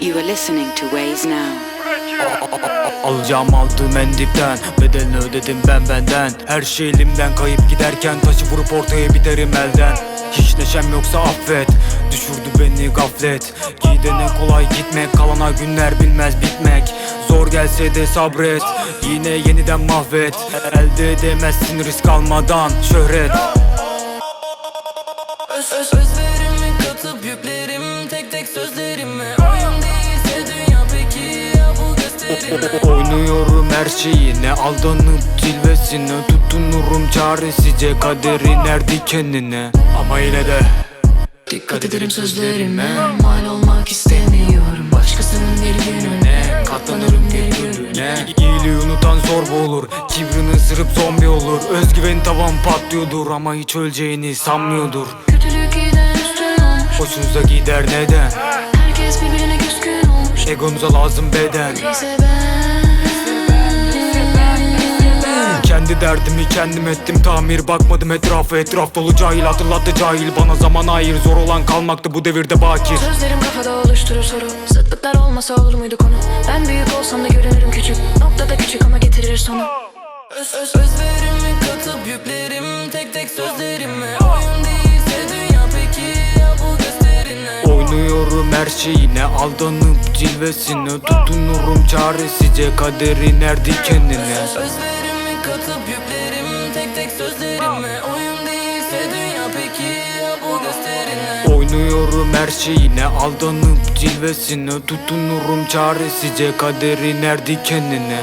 You are listening to Ways Now. Alacağım aldığım en dipten Bedelini ödedim ben benden. Her şey elimden. Kayıp giderken Taşı vurup ortaya biterim elden. Hiç neşem yoksa affet. Düşürdü beni gaflet. Gidene kolay gitmek. Kalana günler bilmez bitmek. Zor gelse de sabret. Yine yeniden mahvet. Elde edemezsin risk almadan. Şöhret. Öz, öz, özlerimi katıp yüklerim tek tek sözlerime Oyun değilse dünya peki ya bu gösterime Oynuyorum her şeyine aldanıp cilvesine Tutunurum çaresizce kaderin her dikenine Ama yine de Dikkat ederim sözlerime. Mal olmak istemiyorum. Başkasının bir gününe Katlanırım bir gününe İyiliği unutan zorba olur. Kibrini ısırıp zombi olur. Özgüveni tavan patlıyordur Ama hiç öleceğini sanmıyordur Hoşunuza gider neden? Herkes birbirine küskün olmuş. Egonuza lazım beden. Neyse ben. Kendi derdimi kendim ettim tamir Bakmadım etrafa. Etraf dolu cahil Hatırlattı cahil. Bana zaman hayır Zor olan kalmaktı bu devirde bakir Sözlerim kafada oluşturur soru. Zıtlıklar olmasa olur muydu konu? Ben büyük olsam da görünürüm küçük. Noktada küçük ama getirir sonu. Öz, öz, özlerimi her şeyine aldanıp cilvesine Tutunurum çaresizce kaderin her dikenine Sözlerimi katıp yüklerim tek tek sözlerime. Oyun değilse dünya peki ya bu gösterine? Oynuyorum her şeyine aldanıp cilvesine Tutunurum çaresizce kaderin her dikenine